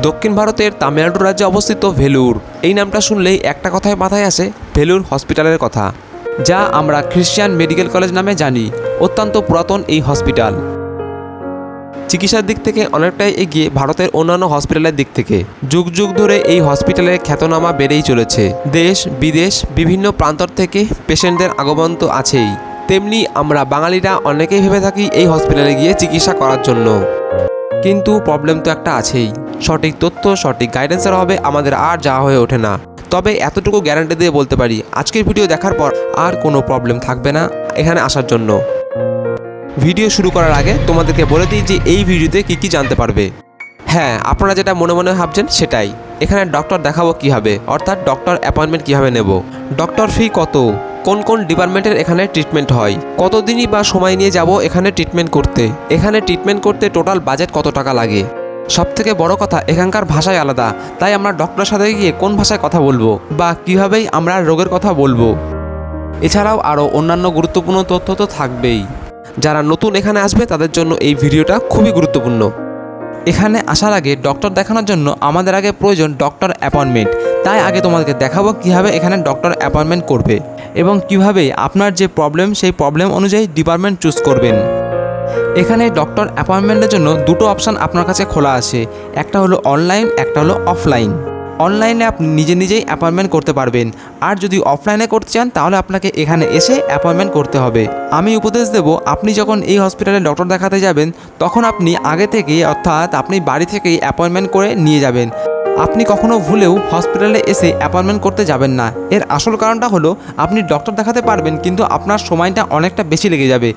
দক্ষিণ ভারতের তামিলনাড়ু রাজ্যে অবস্থিত ভেলুর। এই নামটা শুনলেই একটা কথাই মাথায় আসে, ভেলুর হসপিটালের কথা, যা আমরা খ্রিস্টান মেডিকেল কলেজ নামে জানি, অত্যন্ত পুরাতন এই হসপিটাল। চিকিৎসার দিক থেকে অনেকটাই এগিয়ে ভারতের অন্যান্য হসপিটালের দিক থেকে। যুগ যুগ ধরে এই হসপিটালের খ্যাতনামা বেড়েই চলেছে। দেশ, বিদেশ, বিভিন্ন প্রান্তর থেকে পেশেন্টদের আগমন তো আছেই। তেমনি আমরা বাঙালিরা অনেকেই ভেবে থাকি এই হসপিটালে গিয়ে চিকিৎসা করার জন্য। কিন্তু প্রবলেম তো একটা আছেই। সঠিক তথ্য, সঠিক গাইডেন্সের অভাবে আমাদের আর যাওয়া হয়ে ওঠে না। তবে এতটুকু গ্যারান্টি দিয়ে বলতে পারি, আজকের ভিডিও দেখার পর আর কোনো প্রবলেম থাকবে না এখানে আসার জন্য। ভিডিও শুরু করার আগে তোমাদেরকে বলে দিই যে এই ভিডিওতে কি কি জানতে পারবে। হ্যাঁ আপনারা যেটা মনে মনে ভাবছেন সেটাই। এখানে ডক্টর দেখাবো কীভাবে, অর্থাৎ ডক্টর অ্যাপয়েন্টমেন্ট কীভাবে নেব। ডক্টর ফি কত? কোন কোন ডিপার্টমেন্টের এখানে ট্রিটমেন্ট হয়? কতদিনই বা সময় নিয়ে যাব এখানে ট্রিটমেন্ট করতে? এখানে ট্রিটমেন্ট করতে টোটাল বাজেট কত টাকা লাগে? সব থেকে বড় কথা, এখানকার ভাষাই আলাদা। তাই আমরা ডক্টরের সাথে গিয়ে কোন ভাষায় কথা বলব বা কীভাবেই আমরা রোগের কথা বলব। এছাড়াও আরও অন্যান্য গুরুত্বপূর্ণ তথ্য তো থাকবেই। যারা নতুন এখানে আসবে, তাদের জন্য এই ভিডিওটা খুবই গুরুত্বপূর্ণ। এখানে আসার আগে ডক্টর দেখানোর জন্য আমাদের আগে প্রয়োজন ডক্টর অ্যাপয়েন্টমেন্ট তাই আগে তোমাদেরকে দেখাবো কীভাবে এখানে ডক্টর অ্যাপয়েন্টমেন্ট করবে এবং কীভাবে আপনার যে প্রবলেম সেই প্রবলেম অনুযায়ী ডিপার্টমেন্ট চুজ করবেন। এখানে ডক্টর অ্যাপয়েন্টমেন্টের জন্য দুটো অপশান আপনার কাছে খোলা আছে। একটা হলো অনলাইন একটা হলো অফলাইন অনলাইনে আপনি নিজে নিজেই অ্যাপয়েন্টমেন্ট করতে পারবেন। আর যদি অফলাইনে করতে চান, তাহলে আপনাকে এখানে এসে অ্যাপয়েন্টমেন্ট করতে হবে। আমি উপদেশ দেব, আপনি যখন এই হসপিটালে ডক্টর দেখাতে যাবেন, তখন আপনি আগে থেকে অর্থাৎ আপনি বাড়ি থেকেই অ্যাপয়েন্টমেন্ট করে নিয়ে যাবেন। আপনি কখনো ভুলেও হসপিটালে এসে অ্যাপয়েন্টমেন্ট করতে যাবেন না। এর আসল কারণটা হলো, আপনি ডক্টর দেখাতে পারবেন, কিন্তু আপনার সময়টা অনেকটা বেশি লেগে যাবে।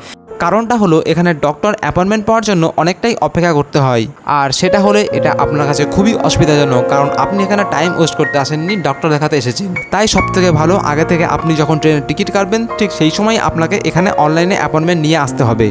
কারণটা হলো এখানে ডক্টর অ্যাপয়েন্টমেন্ট পাওয়ার জন্য অনেকটাই অপেক্ষা করতে হয়। আর সেটা হলে এটা আপনার কাছে খুবই অসুবিধাজনক, কারণ আপনি এখানে টাইম ওয়েস্ট করতে আসেননি ডক্টর দেখাতে এসেছেন। তাই সব থেকে ভালো, আগে থেকে আপনি যখন ট্রেনের টিকিট কাটবেন, ঠিক সেই সময় আপনাকে এখানে অনলাইনে অ্যাপয়েন্টমেন্ট নিয়ে আসতে হবে।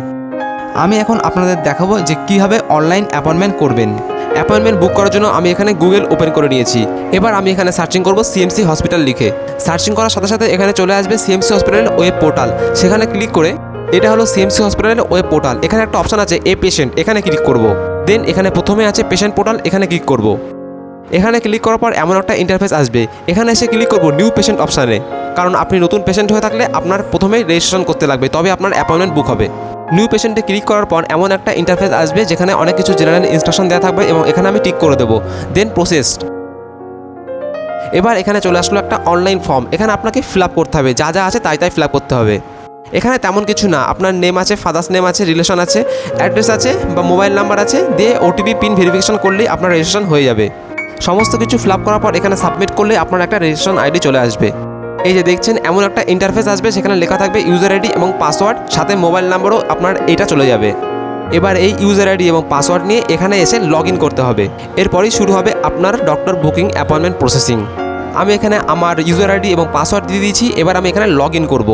আমি এখন আপনাদের দেখাবো যে কীভাবে অনলাইন অ্যাপয়েন্টমেন্ট করবেন। অ্যাপয়েন্টমেন্ট বুক করার জন্য আমি এখানে গুগল ওপেন করে নিয়েছি। এবার আমি এখানে সার্চিং করব সিএমসি হসপিটাল লিখে। সার্চিং করার সাথে সাথে এখানে চলে আসবে সিএমসি হসপিটালের ওয়েব পোর্টাল সেখানে ক্লিক করে এটা হলো সিএমসি হসপিটালের ওয়েব পোর্টাল এখানে একটা অপশন আছে এ পেশেন্ট এখানে ক্লিক করব। দেন এখানে প্রথমে আছে পেশেন্ট পোর্টাল এখানে ক্লিক করব। এখানে ক্লিক করার পর এমন একটা ইন্টারফেস আসবে। এখানে এসে ক্লিক করব নিউ পেশেন্ট অপশানে কারণ আপনি নতুন পেশেন্ট হয়ে থাকলে আপনার প্রথমেই রেজিস্ট্রেশন করতে লাগবে তবে আপনার অ্যাপয়েন্টমেন্ট বুক হবে। নিউ পেশেন্টে ক্লিক করার পর এমন একটা ইন্টারফেস আসবে যেখানে অনেক কিছু জেনারেল ইনস্ট্রাকশন দেওয়া থাকবে এবং এখানে আমি টিক করে দেবো। দেন প্রসেসড এবার এখানে চলে আসলো একটা অনলাইন ফর্ম এখানে আপনাকে ফিল করতে হবে। যা যা আছে তাই তাই ফিল করতে হবে। এখানে তেমন কিছু না। আপনার নেম আছে ফাদার্স নেম আছে রিলেশন আছে অ্যাড্রেস আছে বা মোবাইল নাম্বার আছে, দিয়ে ওটিপি পিন ভেরিফিকেশন করলেই আপনার রেজিস্ট্রেশন হয়ে যাবে। সমস্ত কিছু ফিল করার পর এখানে সাবমিট করলে আপনার একটা রেজিস্ট্রেশন আইডি চলে আসবে। এই যে দেখছেন, এমন একটা ইন্টারফেস আসবে সেখানে লেখা থাকবে ইউজার আইডি এবং পাসওয়ার্ড সাথে মোবাইল নাম্বারও আপনার এটা চলে যাবে। এবার এই ইউজার আইডি এবং পাসওয়ার্ড নিয়ে এখানে এসে লগ করতে হবে। এরপরই শুরু হবে আপনার ডক্টর বুকিং অ্যাপয়েন্টমেন্ট প্রসেসিং আমি এখানে আমার ইউজার আইডি এবং পাসওয়ার্ড দিয়ে দিয়েছি, এবার আমি এখানে লগ ইন করব।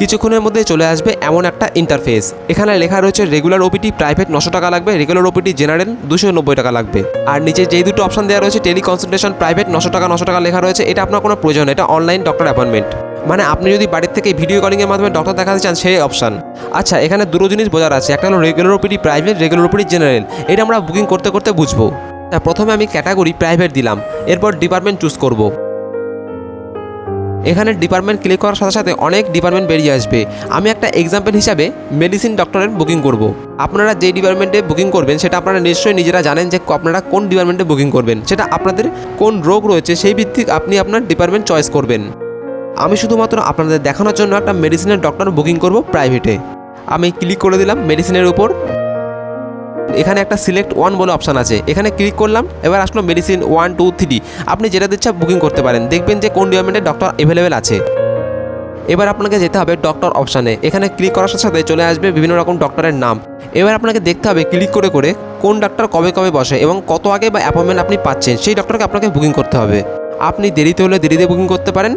কিছুক্ষণের মধ্যে চলে আসবে এমন একটা ইন্টারফেস এখানে লেখা রয়েছে রেগুলার ওপিটি প্রাইভেট নশো টাকা লাগবে রেগুলার ওপিটি জেনারেল দুশো নব্বই টাকা লাগবে। আর নিচে যেই দুটো অপশন দেওয়া রয়েছে টেলি কনসালটেশন প্রাইভেট নশো টাকা নশো টাকা লেখা রয়েছে, এটা আপনার কোনো প্রয়োজন এটা অনলাইন ডক্টর অ্যাপয়েন্টমেন্ট মানে আপনি যদি বাড়ির থেকে ভিডিও কলিংয়ের মাধ্যমে ডক্টর দেখাতে চান, সেই অপশন আচ্ছা এখানে দুটো জিনিস বোঝার আছে, একটা হলো regular OPD private regular OPD general এটা আমরা বুকিং করতে করতে বুঝব। প্রথমে আমি ক্যাটাগরি প্রাইভেট দিলাম, এরপর ডিপার্টমেন্ট চুজ করব। এখানে ডিপার্টমেন্ট ক্লিক করার সাথে সাথে অনেক ডিপার্টমেন্ট বেরিয়ে আসবে। আমি একটা এক্সাম্পল হিসাবে মেডিসিন ডক্টরের বুকিং করব। আপনারা যে ডিপার্টমেন্টে বুকিং করবেন, সেটা আপনারা নিশ্চয়ই নিজেরা জানেন যে আপনারা কোন ডিপার্টমেন্টে বুকিং করবেন। সেটা আপনাদের কোন রোগ রয়েছে, সেই ভিত্তিক আপনি আপনার ডিপার্টমেন্ট চয়েস করবেন। আমি শুধুমাত্র আপনাদের দেখানোর জন্য একটা মেডিসিনের ডক্টর বুকিং করব প্রাইভেটে আমি ক্লিক করে দিলাম মেডিসিনের উপর। এখানে একটা সিলেক্ট ওয়ান বলে অপশান আছে। এখানে ক্লিক করলাম, এবার আসলো মেডিসিন ওয়ান টু থ্রি আপনি যেটা দিচ্ছে বুকিং করতে পারেন। দেখবেন যে কোন ডিপার্টমেন্টে ডক্টর অ্যাভেলেবেল আছে। এবার আপনাকে যেতে হবে ডক্টর অপশানে এখানে ক্লিক করার সাথে সাথে চলে আসবে বিভিন্ন রকম ডক্টরের নাম। এবার আপনাকে দেখতে হবে ক্লিক করে করে কোন ডাক্তার কবে কবে বসে এবং কত আগে বা অ্যাপয়েন্টমেন্ট আপনি পাচ্ছেন। সেই ডক্টরকে আপনাকে বুকিং করতে হবে। আপনি দেরিতে হলে দেরিতে বুকিং করতে পারেন,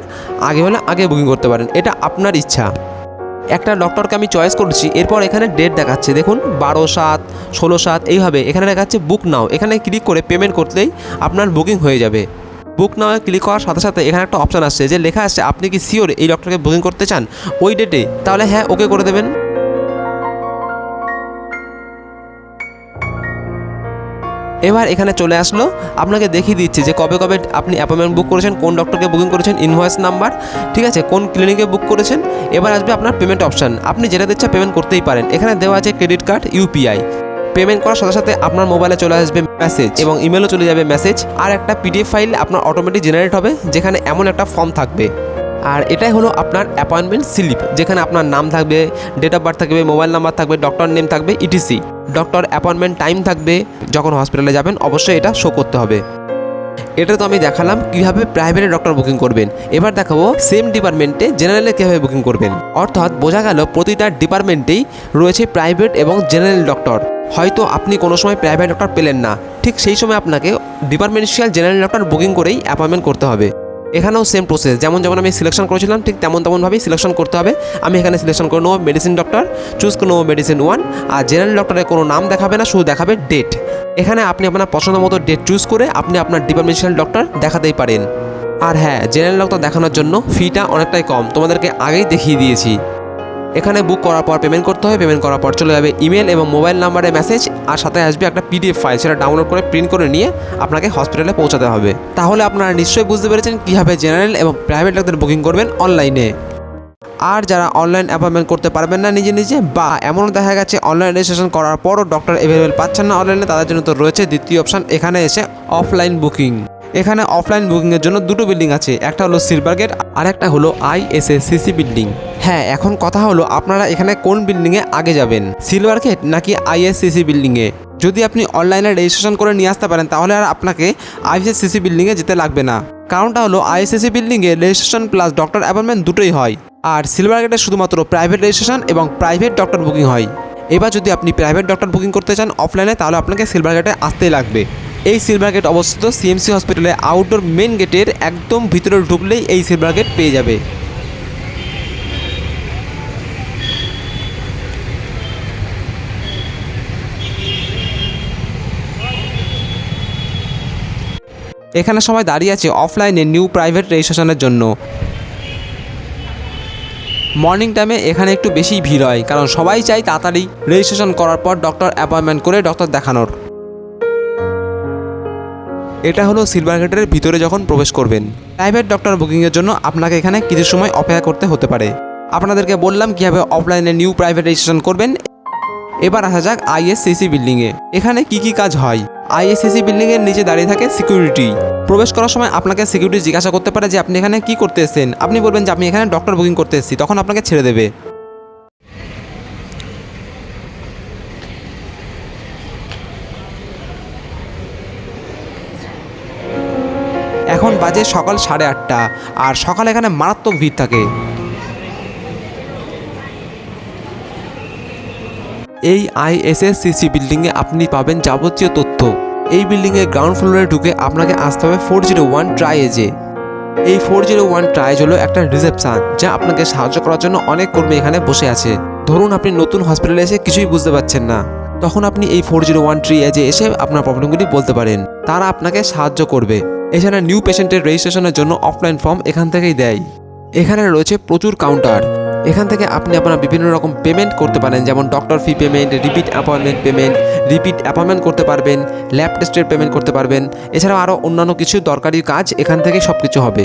আগে হলে আগে বুকিং করতে পারেন। এটা আপনার ইচ্ছা। একটা ডক্টরকে আমি চয়েস করছি, এরপর এখানে ডেট দেখাচ্ছে। দেখুন, বারো সাত, ষোলো সাত, এইভাবে এখানে দেখাচ্ছে বুক নাও এখানে ক্লিক করে পেমেন্ট করতেই আপনার বুকিং হয়ে যাবে। বুক নাও ক্লিক করার সাথে সাথে এখানে একটা অপশান আসছে যে লেখা আসছে আপনি কি শিওর এই ডক্টরকে বুকিং করতে চান? ওই ডেটে তাহলে হ্যাঁ ওকে করে দেবেন। এবার এখানে চলে আসলো। আপনাকে দেখিয়ে দিচ্ছে যে কবে কবে আপনি অ্যাপয়েন্টমেন্ট বুক করেছেন, কোন ডক্টরকে বুকিং করেছেন ইনভয়েস নাম্বার ঠিক আছে? কোন ক্লিনিকে বুক করেছেন? এবার আসবে আপনার পেমেন্ট অপশান আপনি যেটা দিচ্ছে পেমেন্ট করতেই পারেন। এখানে দেওয়া আছে ক্রেডিট কার্ড ইউপিআই পেমেন্ট করার সাথে সাথে আপনার মোবাইলে চলে আসবে মেসেজ এবং ইমেলও চলে যাবে মেসেজ আর একটা পিডিএফ ফাইল আপনার অটোমেটিক জেনারেট হবে, যেখানে এমন একটা ফর্ম থাকবে। আর এটাই হলো আপনার অ্যাপয়েন্টমেন্ট স্লিপ যেখানে আপনার নাম থাকবে ডেট অফ বার্থ থাকবে মোবাইল নাম্বার থাকবে ডক্টর নেম থাকবে ইটিসি ডক্টর অ্যাপয়েন্টমেন্ট টাইম থাকবে, যখন হসপিটালে যাবেন, অবশ্যই এটা শো করতে হবে। এটা তো আমি দেখালাম কীভাবে প্রাইভেটে ডক্টর বুকিং করবেন। এবার দেখাবো সেম ডিপার্টমেন্টে জেনারেলে কীভাবে বুকিং করবেন। অর্থাৎ বোঝা গেল প্রতিটা ডিপার্টমেন্টেই রয়েছে প্রাইভেট এবং জেনারেল ডক্টর হয়তো আপনি কোনো সময় প্রাইভেট ডক্টর পেলেন না। ঠিক সেই সময় আপনাকে ডিপার্টমেন্টাল জেনারেল ডক্টর বুকিং করেই অ্যাপয়েন্টমেন্ট করতে হবে। এখানেও সেম প্রসেস যেমন যেমন আমি সিলেকশন করেছিলাম, ঠিক তেমন তেমনভাবেই সিলেকশন করতে হবে। আমি এখানে সিলেকশন করে নেব মেডিসিন ডক্টর চুজ করে নেব মেডিসিন ওয়ান আর জেনারেল ডক্টরের কোনো নাম দেখাবে না, শুধু দেখাবে ডেট এখানে আপনি আপনার পছন্দ মতো ডেট চুজ করে আপনি আপনার ডিপার্টমেন্টাল ডক্টর দেখাতেই পারেন। আর হ্যাঁ জেনারেল ডক্টর দেখানোর জন্য ফিটা অনেকটাই কম। তোমাদেরকে আগেই দেখিয়ে দিয়েছি। এখানে বুক করার পর পেমেন্ট করতে হবে পেমেন্ট করার পর চলে যাবে ইমেল এবং মোবাইল নাম্বারে মেসেজ আর সাথে আসবে একটা পিডিএফ ফাইল সেটা ডাউনলোড করে প্রিন্ট করে নিয়ে আপনাকে হসপিটালে পৌঁছাতে হবে। তাহলে আপনারা নিশ্চয়ই বুঝতে পেরেছেন কীভাবে জেনারেল এবং প্রাইভেট ডাক্তার বুকিং করবেন অনলাইনে আর যারা অনলাইন অ্যাপয়েন্টমেন্ট করতে পারবেন না নিজে নিজে বা এমনও দেখা গেছে অনলাইন রেজিস্ট্রেশন করার পরও ডক্টর অ্যাভেলেবেল পাচ্ছেন না অনলাইনে তাদের জন্য তো রয়েছে দ্বিতীয় অপশান এখানে এসে অফলাইন বুকিং এখানে অফলাইন বুকিংয়ের জন্য দুটো বিল্ডিং আছে, একটা হলো সিলভার গেট আর একটা হলো আইএসএসসিসি বিল্ডিং। হ্যাঁ এখন কথা হলো আপনারা এখানে কোন বিল্ডিংয়ে আগে যাবেন, সিলভার গেট নাকি আইএসসিসি বিল্ডিংয়ে? যদি আপনি অনলাইনে রেজিস্ট্রেশন করে নিয়ে আসতে পারেন, তাহলে আর আপনাকে আইএসসিসি বিল্ডিংয়ে যেতে লাগবে না। কারণটা হলো আইএসএসসি বিল্ডিংয়ে রেজিস্ট্রেশন প্লাস ডক্টর অ্যাপয়েন্টমেন্ট দুটোই হয়, আর সিলভার গেটে শুধুমাত্র প্রাইভেট রেজিস্ট্রেশন এবং প্রাইভেট ডক্টর বুকিং হয়। এবার যদি আপনি প্রাইভেট ডক্টর বুকিং করতে চান অফলাইনে, তাহলে আপনাকে সিলভার গেটে আসতেই লাগবে। এই সিলভার গেট অবস্থিত সিএমসি হসপিটালে আউটডোর মেন গেটের একদম ভিতরে ঢুকলেই এই সিলভার গেট পেয়ে যাবে। এখানে সবাই দাঁড়িয়ে আছে অফলাইনে নিউ প্রাইভেট রেজিস্ট্রেশনের জন্য। মর্নিং টাইমে এখানে একটু বেশি ভিড় হয়, কারণ সবাই চাই তাড়াতাড়ি রেজিস্ট্রেশন করার পর ডক্টর অ্যাপয়েন্টমেন্ট করে ডক্টর দেখানোর। এটা হলো সিলভার গেটের ভিতরে যখন প্রবেশ করবেন। প্রাইভেট ডক্টর বুকিংয়ের জন্য আপনাকে এখানে কিছু সময় অপেক্ষা করতে হতে পারে। আপনাদেরকে বললাম কীভাবে অফলাইনে নিউ প্রাইভেট রেজিস্ট্রেশন করবেন। এবার আসা যাক আইএসসিসি বিল্ডিংয়ে এখানে কি কি কাজ হয়? আইএসসিসি বিল্ডিংয়ের নিচে দাঁড়িয়ে থাকে সিকিউরিটি। প্রবেশ করার সময় আপনাকে সিকিউরিটি জিজ্ঞাসা করতে পারে যে আপনি এখানে কি করতে এসেছেন। আপনি বলবেন যে আমি এখানে ডক্টর বুকিং করতে এসেছি, তখন আপনাকে ছেড়ে দেবে। বাজে সকাল সাড়ে আটটা, আর সকালে এখানে মারাত্মক ভিড় থাকে। এই আইএসএসসিসি বিল্ডিংয়ে আপনি পাবেন যাবতীয় তথ্য। এই বিল্ডিংয়ে গ্রাউন্ড ফ্লোরে ঢুকে আপনাকে আসতে হবে ফোর জিরো ওয়ান ট্রাইএজে এই ফোর জিরো ওয়ান ট্রাইজ হলো একটা রিসেপশন যা আপনাকে সাহায্য করার জন্য অনেক কর্মী এখানে বসে আছে। ধরুন আপনি নতুন হসপিটালে এসে কিছুই বুঝতে পারছেন না। তখন আপনি এই ফোর জিরো ওয়ান ট্রি এজে এসে আপনার প্রবলেমগুলি বলতে পারেন। তারা আপনাকে সাহায্য করবে। এছাড়া নিউ পেশেন্টের রেজিস্ট্রেশনের জন্য অফলাইন ফর্ম এখান থেকেই দেয়। এখানে রয়েছে প্রচুর কাউন্টার এখান থেকে আপনি আপনার বিভিন্ন রকম পেমেন্ট করতে পারেন, যেমন doctor fee payment repeat appointment payment repeat appointment করতে পারবেন ল্যাব টেস্টের পেমেন্ট করতে পারবেন। এছাড়াও আরও অন্যান্য কিছু দরকারি কাজ এখান থেকেই সব কিছু হবে।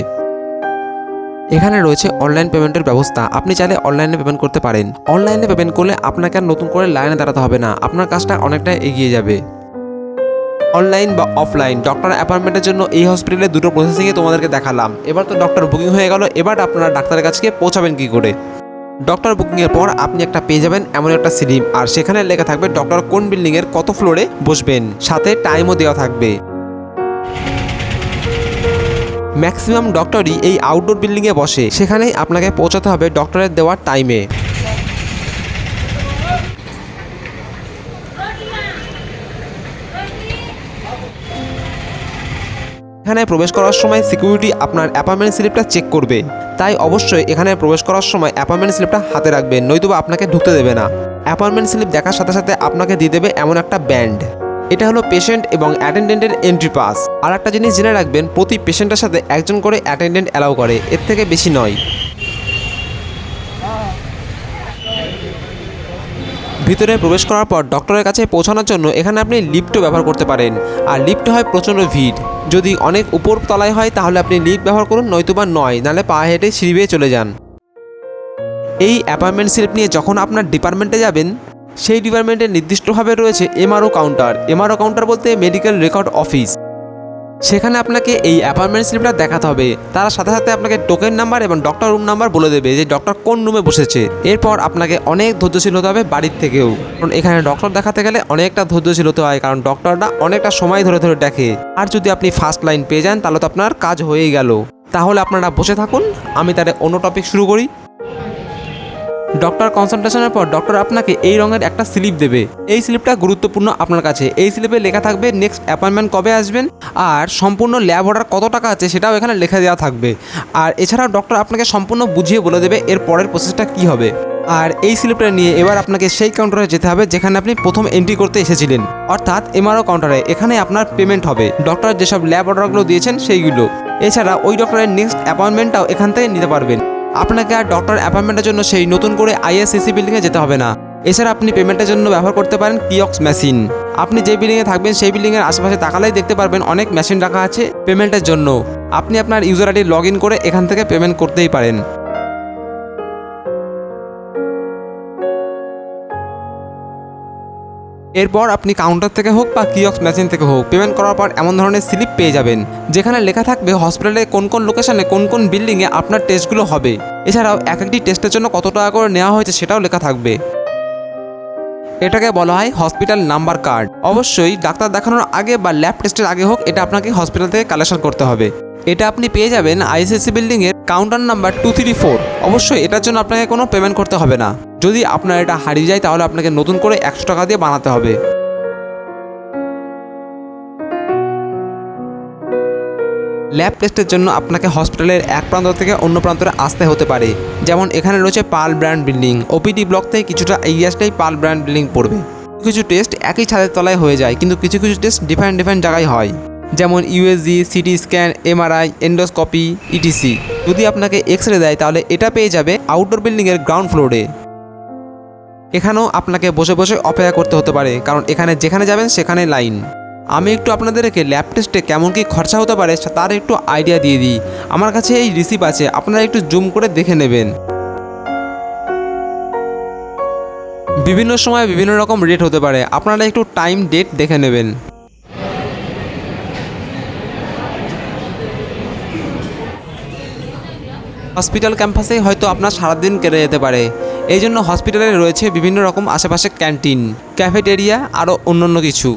এখানে রয়েছে অনলাইন পেমেন্টের ব্যবস্থা। আপনি চাইলে অনলাইনে পেমেন্ট করতে পারেন। অনলাইনে পেমেন্ট করলে আপনাকে আর নতুন করে লাইনে দাঁড়াতে হবে না। আপনার কাজটা অনেকটা এগিয়ে যাবে। অনলাইন বা অফলাইন ডক্টর অ্যাপয়েন্টমেন্টের জন্য এই হসপিটালে দুটো প্রসেসিংয়ে তোমাদেরকে দেখালাম। এবার তো ডক্টর বুকিং হয়ে গেল, এবার আপনারা ডাক্তারের কাছে পৌঁছাবেন কী করে? ডক্টর বুকিংয়ের পর আপনি একটা পেয়ে যাবেন এমন একটা স্লিপ আর সেখানে লেখা থাকবে ডক্টর কোন বিল্ডিংয়ের কত ফ্লোরে বসবেন, সাথে টাইমও দেওয়া থাকবে। ম্যাক্সিমাম ডক্টরই এই আউটডোর বিল্ডিংয়ে বসে, সেখানেই আপনাকে পৌঁছাতে হবে ডক্টরের দেওয়ার টাইমে এখানে প্রবেশ করার সময় সিকিউরিটি আপনার অ্যাপার্টমেন্ট স্লিপটা চেক করবে। তাই অবশ্যই এখানে প্রবেশ করার সময় অ্যাপার্টমেন্ট স্লিপটা হাতে রাখবেন, নয়তোবা আপনাকে ঢুকতে দেবে না। অ্যাপার্টমেন্ট স্লিপ দেখার সাথে সাথে আপনাকে দিয়ে দেবে এমন একটা ব্যান্ড এটা হলো পেশেন্ট এবং অ্যাটেন্ডেন্টের এন্ট্রি পাস আর একটা জিনিস জেনে রাখবেন, প্রতি পেশেন্টের সাথে একজন করে অ্যাটেন্ডেন্ট অ্যালাউ করে, এর থেকে বেশি নয়। ভিতরে প্রবেশ করার পর ডক্টরের কাছে পৌঁছানোর জন্য এখানে আপনি লিফটও ব্যবহার করতে পারেন। আর লিফটে হয় প্রচণ্ড ভিড়। যদি অনেক উপর তলায় হয়, তাহলে আপনি লিফট ব্যবহার করুন, নয়তোবা নয়, নাহলে পা হেঁটে সিঁড়ি বেয়ে চলে যান। এই অ্যাপয়েন্টমেন্ট স্লিপ নিয়ে যখন আপনার ডিপার্টমেন্টে যাবেন, সেই ডিপার্টমেন্টে নির্দিষ্টভাবে রয়েছে এমআরও কাউন্টার। এমআরও কাউন্টার বলতে মেডিকেল রেকর্ড অফিস। সেখানে আপনাকে এই অ্যাপয়েন্টমেন্ট স্লিপটা দেখাতে হবে। তার সাথে সাথে আপনাকে টোকেন নাম্বার এবং ডক্টর রুম নাম্বার বলে দেবে যে ডক্টর কোন রুমে বসেছে। এরপর আপনাকে অনেক ধৈর্যশীল হতে হবে বাড়ির থেকেও। কারণ এখানে ডক্টর দেখাতে গেলে অনেকটা ধৈর্যশীল হতে হয়, কারণ ডক্টররা অনেকটা সময় ধরে ধরে দেখে। আর যদি আপনি ফার্স্ট লাইন পেয়ে যান, তাহলে তো আপনার কাজ হয়েই গেল। তাহলে আপনারা বসে থাকুন, আমি তাহলে অন্য টপিক শুরু করি। ডক্টর কনসালটেশনের পর ডক্টর আপনাকে এই রঙের একটা স্লিপ দেবে। এই স্লিপটা গুরুত্বপূর্ণ আপনার কাছে। এই স্লিপে লেখা থাকবে নেক্সট অ্যাপয়েন্টমেন্ট কবে আসবেন? আর সম্পূর্ণ ল্যাব অর্ডার কত টাকা আছে সেটাও এখানে লেখা দেওয়া থাকবে। আর এছাড়াও ডক্টর আপনাকে সম্পূর্ণ বুঝিয়ে বলে দেবে এর পরের প্রসেসটা কী হবে। আর এই স্লিপটা নিয়ে এবার আপনাকে সেই কাউন্টারে যেতে হবে যেখানে আপনি প্রথম এন্ট্রি করতে এসেছিলেন। অর্থাৎ এমআরও কাউন্টারে এখানে আপনার পেমেন্ট হবে। ডক্টর যেসব ল্যাব অর্ডারগুলো দিয়েছেন সেইগুলো। এছাড়া ওই ডক্টরের নেক্সট অ্যাপয়েন্টমেন্টটাও এখান থেকে নিতে পারবেন। আপনাকে আর ডক্টর অ্যাপয়েন্টমেন্টের জন্য সেই নতুন করে আইএসসিসি বিল্ডিংয়ে যেতে হবে না। এছাড়া আপনি পেমেন্টের জন্য ব্যবহার করতে পারেন কিয়ক্স মেশিন আপনি যে বিল্ডিংয়ে থাকবেন, সেই বিল্ডিংয়ের আশেপাশে তাকালেই দেখতে পারবেন অনেক মেশিন রাখা আছে পেমেন্টের জন্য। আপনি আপনার ইউজার আইডি লগ ইন করে এখান থেকে পেমেন্ট করতেই পারেন। এরপর আপনি কাউন্টার থেকে হোক বা কিয়ক্স মেশিন থেকে হোক পেমেন্ট করার পর এমন ধরনের স্লিপ পেয়ে যাবেন, যেখানে লেখা থাকবে হসপিটালে কোন কোন লোকেশনে কোন কোন বিল্ডিংয়ে আপনার টেস্টগুলো হবে। এছাড়াও এক একটি টেস্টের জন্য কত টাকা করে নেওয়া হয়েছে সেটাও লেখা থাকবে। এটাকে বলা হয় হসপিটাল নাম্বার কার্ড অবশ্যই ডাক্তার দেখানোর আগে বা ল্যাব টেস্টের আগে হোক এটা আপনাকে হসপিটাল থেকে কালেকশন করতে হবে। এটা আপনি পেয়ে যাবেন আইসিসি বিল্ডিংয়ের counter number two three four অবশ্যই এটার জন্য আপনাকে কোনো পেমেন্ট করতে হবে না। যদি আপনার এটা হারিয়ে যায়, তাহলে আপনাকে নতুন করে একশো টাকা দিয়ে বানাতে হবে। ল্যাব টেস্টের জন্য আপনাকে হসপিটালের এক প্রান্ত থেকে অন্য প্রান্তরে আসতে হতে পারে। যেমন এখানে রয়েছে Paul Brand building. OPD block থেকে কিছুটা এগিয়ে আসলেই পাল ব্র্যান্ড বিল্ডিং পড়বে। কিছু টেস্ট একই ছাদের তলায় হয়ে যায়, কিন্তু কিছু কিছু টেস্ট ডিফারেন্ট ডিফারেন্ট জায়গায় হয়। যেমন USG, CT scan, MRI, endoscopy, etc. যদি আপনাকে এক্স রে দেয়, তাহলে এটা পেয়ে যাবে আউটডোর বিল্ডিংয়ের গ্রাউন্ড ফ্লোরে এখানেও আপনাকে বসে বসে অপেক্ষা করতে হতে পারে, কারণ এখানে যেখানে যাবেন সেখানে লাইন। আমি একটু আপনাদেরকে ল্যাব টেস্টে কেমন কী খরচা হতে পারে তার একটু আইডিয়া দিয়ে দিই। আমার কাছে এই রিসিপ আছে, আপনারা একটু জুম করে দেখে নেবেন। বিভিন্ন সময় বিভিন্ন রকম রেট হতে পারে, আপনারা একটু টাইম ডেট দেখে নেবেন। হসপিটাল ক্যাম্পাসে হয়তো আপনার সারাদিন কেটে যেতে পারে। এই জন্য হসপিটালে রয়েছে বিভিন্ন রকম আশেপাশে ক্যান্টিন ক্যাফেটেরিয়া আরও অন্যান্য কিছু।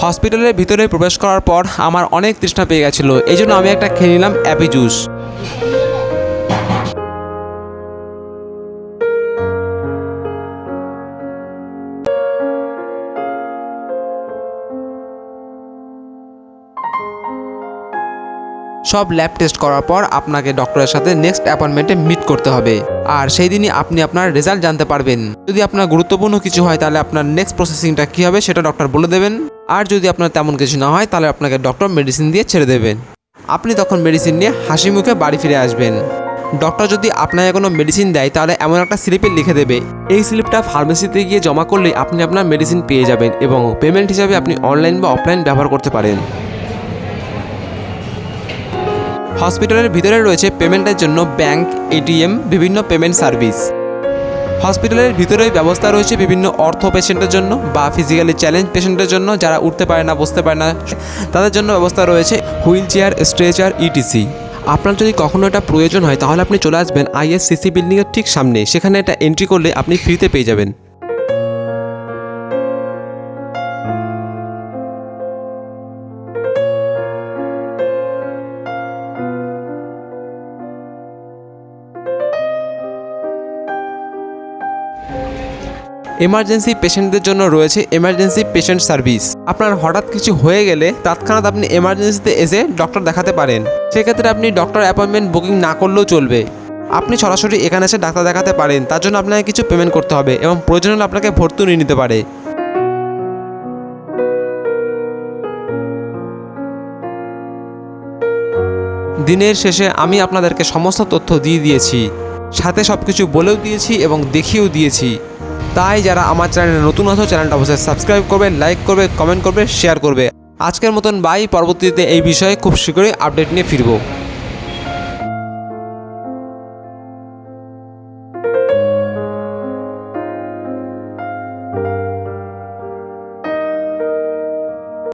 হসপিটালের ভিতরে প্রবেশ করার পর আমার অনেক তৃষ্ণা পেয়ে গেছিল এই জন্য আমি একটা খেয়ে নিলাম অ্যাপি জুস সব ল্যাব টেস্ট করার পর আপনাকে ডক্টরের সাথে নেক্সট অ্যাপয়েন্টমেন্টে মিট করতে হবে। আর সেই দিনই আপনি আপনার রেজাল্ট জানতে পারবেন। যদি আপনার গুরুত্বপূর্ণ কিছু হয়, তাহলে আপনার নেক্সট প্রসেসিংটা কী হবে সেটা ডক্টর বলে দেবেন। আর যদি আপনার তেমন কিছু না হয়, তাহলে আপনাকে ডক্টর মেডিসিন দিয়ে ছেড়ে দেবেন। আপনি তখন মেডিসিন নিয়ে হাসি মুখে বাড়ি ফিরে আসবেন। ডক্টর যদি আপনাকে কোনো মেডিসিন দেয়, তাহলে এমন একটা স্লিপে লিখে দেবে। এই স্লিপটা ফার্মেসিতে গিয়ে জমা করলে আপনি আপনার মেডিসিন পেয়ে যাবেন এবং পেমেন্ট হিসাবে আপনি অনলাইন বা অফলাইন ব্যবহার করতে পারেন। হসপিটালের ভিতরে রয়েছে পেমেন্টের জন্য ব্যাংক এটিএম বিভিন্ন পেমেন্ট সার্ভিস। হসপিটালের ভিতরেই ব্যবস্থা রয়েছে বিভিন্ন অর্থ পেশেন্টের জন্য বা ফিজিক্যালি চ্যালেঞ্জ পেশেন্টের জন্য যারা উঠতে পারে না, বসতে পারে না, তাদের জন্য ব্যবস্থা রয়েছে হুইল চেয়ার স্ট্রেচার ইটিসি আপনার যদি কখনো এটা প্রয়োজন হয়, তাহলে আপনি চলে আসবেন আইএসসিসি বিল্ডিংয়ের ঠিক সামনে। সেখানে এটা এন্ট্রি করলে আপনি ফ্রিতে পেয়ে যাবেন। এমার্জেন্সি পেশেন্টদের জন্য রয়েছে এমার্জেন্সি পেশেন্ট সার্ভিস আপনার হঠাৎ কিছু হয়ে গেলে তৎক্ষণাৎ আপনি এমার্জেন্সিতে এসে ডক্টর দেখাতে পারেন। সেক্ষেত্রে আপনি ডক্টর অ্যাপয়েন্টমেন্ট বুকিং না করলেও চলবে। আপনি সরাসরি এখানে এসে ডাক্তার দেখাতে পারেন, তার জন্য আপনাকে কিছু পেমেন্ট করতে হবে এবং প্রয়োজন হলে আপনাকে ভর্তিও নিয়ে নিতে পারে। দিনের শেষে আমি আপনাদেরকে সমস্ত তথ্য দিয়ে দিয়েছি। সাথে সব কিছু বলেও দিয়েছি এবং দেখিয়েও দিয়েছি। তাই যারা আমার চ্যানেলে নতুন আছো, চ্যানেলটা অবশ্যই সাবস্ক্রাইব করবে লাইক করবে কমেন্ট করবে শেয়ার করবে। আজকের মতন বাই পরবর্তীতে এই বিষয়ে খুব শীঘ্রই আপডেট নিয়ে ফিরবো।